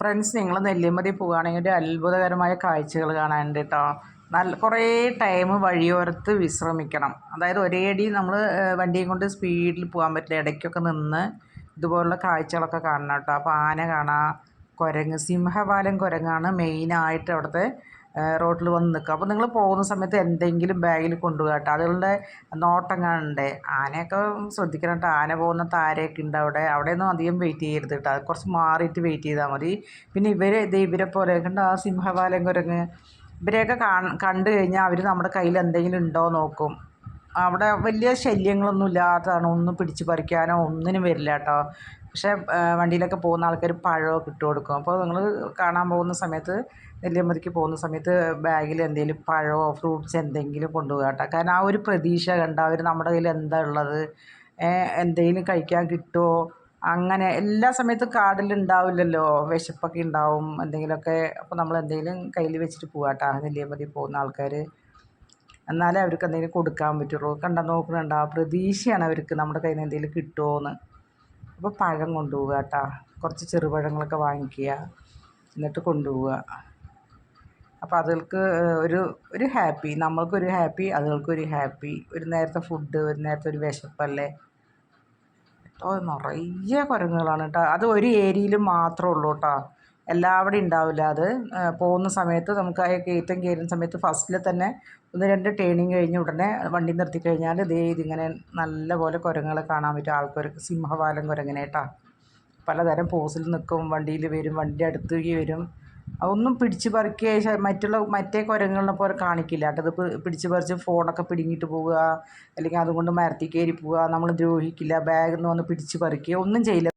Friends നിങ്ങൾ നെല്ലിമതി പോവുകയാണെങ്കിൽ ഒരു അത്ഭുതകരമായ കാഴ്ചകൾ കാണാനുണ്ട് കേട്ടോ നല്ല കുറേ ടൈം വഴിയോരത്ത് വിശ്രമിക്കണം. അതായത് ഒരേടി നമ്മൾ വണ്ടിയും കൊണ്ട് സ്പീഡിൽ പോകാൻ പറ്റില്ല. ഇടയ്ക്കൊക്കെ നിന്ന് ഇതുപോലുള്ള കാഴ്ചകളൊക്കെ കാണണം കേട്ടോ അപ്പോൾ ആന കാണാം കുരങ്ങ് സിംഹവാലൻ കുരങ്ങാണ് മെയിനായിട്ട് അവിടുത്തെ റോട്ടിൽ വന്ന് നിൽക്കുക. അപ്പോൾ നിങ്ങൾ പോകുന്ന സമയത്ത് എന്തെങ്കിലും ബാഗിൽ കൊണ്ടുപോകുക കേട്ടോ. അതുകളുടെ നോട്ടം കാണണ്ടേ ആനയൊക്കെ ശ്രദ്ധിക്കണം കേട്ടോ. ആന പോകുന്ന താരയൊക്കെ ഉണ്ട് അവിടെ. അവിടെയൊന്നും അധികം വെയിറ്റ് ചെയ്യരുത് കേട്ടോ. അത് കുറച്ച് മാറിയിട്ട് വെയിറ്റ് ചെയ്താൽ മതി. പിന്നെ ഇവരെ ഇത് ഇവരെ പോലെ കണ്ട? ആ സിംഹവാലൻ കുരങ്ങ്. ഇവരെയൊക്കെ കണ്ടു കഴിഞ്ഞാൽ അവർ നമ്മുടെ കയ്യിൽ എന്തെങ്കിലും ഉണ്ടോ നോക്കും. അവിടെ വലിയ ശല്യങ്ങളൊന്നും ഇല്ലാത്തതാണ്. ഒന്നും പിടിച്ചു പറിക്കാനോ ഒന്നിനും വരില്ല കേട്ടോ. പക്ഷേ വണ്ടിയിലൊക്കെ പോകുന്ന ആൾക്കാർ പഴമൊക്കെ ഇട്ട് കൊടുക്കും. അപ്പോൾ നിങ്ങൾ കാണാൻ പോകുന്ന സമയത്ത് നെല്ലിയമ്പതിക്ക് പോകുന്ന സമയത്ത് ബാഗിൽ എന്തെങ്കിലും പഴമോ ഫ്രൂട്ട്സ് എന്തെങ്കിലും കൊണ്ടുപോകുക കേട്ടോ. കാരണം ആ ഒരു പ്രതീക്ഷ കണ്ട അവർ നമ്മുടെ കയ്യിൽ എന്താ ഉള്ളത് എന്തെങ്കിലും കഴിക്കാൻ കിട്ടുമോ അങ്ങനെ എല്ലാ സമയത്തും കാടിലുണ്ടാവില്ലല്ലോ വിശപ്പൊക്കെ ഉണ്ടാവും എന്തെങ്കിലുമൊക്കെ. അപ്പോൾ നമ്മൾ എന്തെങ്കിലും കയ്യിൽ വെച്ചിട്ട് പോകാം കേട്ടോ നെല്ലിയമ്പതി പോകുന്ന ആൾക്കാർ എന്നാലേ അവർക്ക് എന്തെങ്കിലും കൊടുക്കാൻ പറ്റുള്ളൂ. കണ്ട നോക്കുന്നുണ്ടാവും പ്രതീക്ഷയാണ് അവർക്ക് നമ്മുടെ കയ്യിൽ നിന്ന് എന്തെങ്കിലും കിട്ടുമോ എന്ന് അപ്പോൾ പഴം കൊണ്ടുപോവുക കേട്ടോ. കുറച്ച് ചെറുപഴങ്ങളൊക്കെ വാങ്ങിക്കുക. എന്നിട്ട് കൊണ്ടുപോവുക. അപ്പോൾ അതുകൾക്ക് ഒരു ഒരു ഹാപ്പി. നമ്മൾക്കൊരു ഹാപ്പി അതുകൾക്കൊരു ഹാപ്പി. ഒരു നേരത്തെ ഫുഡ് ഒരു നേരത്തെ ഒരു വിശപ്പല്ലേ? കേട്ടോ നിറയെ കുരങ്ങുകളാണ് കേട്ടോ. അത് ഒരു ഏരിയയിൽ മാത്രമേ ഉള്ളൂ കേട്ടോ. എല്ലാവിടെയും ഉണ്ടാവില്ല. അത് പോകുന്ന സമയത്ത് നമുക്ക് ആ കയറ്റം കയറുന്ന സമയത്ത് ഫസ്റ്റിൽ തന്നെ ഒന്ന് രണ്ട് ടേണിങ് കഴിഞ്ഞ് ഉടനെ വണ്ടി നിർത്തി കഴിഞ്ഞാൽ ദേ ഇതിങ്ങനെ നല്ല പോലെ കുരങ്ങളെ കാണാൻ പറ്റും. ആൾക്കൊരു സിംഹവാലം കുരങ്ങനെ കേട്ടോ പലതരം പോസിൽ നിൽക്കും വണ്ടിയിൽ വരും വണ്ടി അടുത്തേക്ക് വരും. അതൊന്നും പിടിച്ച് പറിക്കുക മറ്റുള്ള മറ്റേ കുരങ്ങളിനെ പോലെ കാണിക്കില്ല. കേട്ടോ ഇത് പിടിച്ച് പറിച്ച് ഫോണൊക്കെ പിടുങ്ങിയിട്ട് പോവുക അല്ലെങ്കിൽ അതുകൊണ്ട് മരത്തിൽ കയറി പോവുക നമ്മൾ ദ്രോഹിക്കില്ല ബാഗിൽ നിന്ന് വന്ന് പിടിച്ച് പറിക്കുക ഒന്നും ചെയ്യില്ല.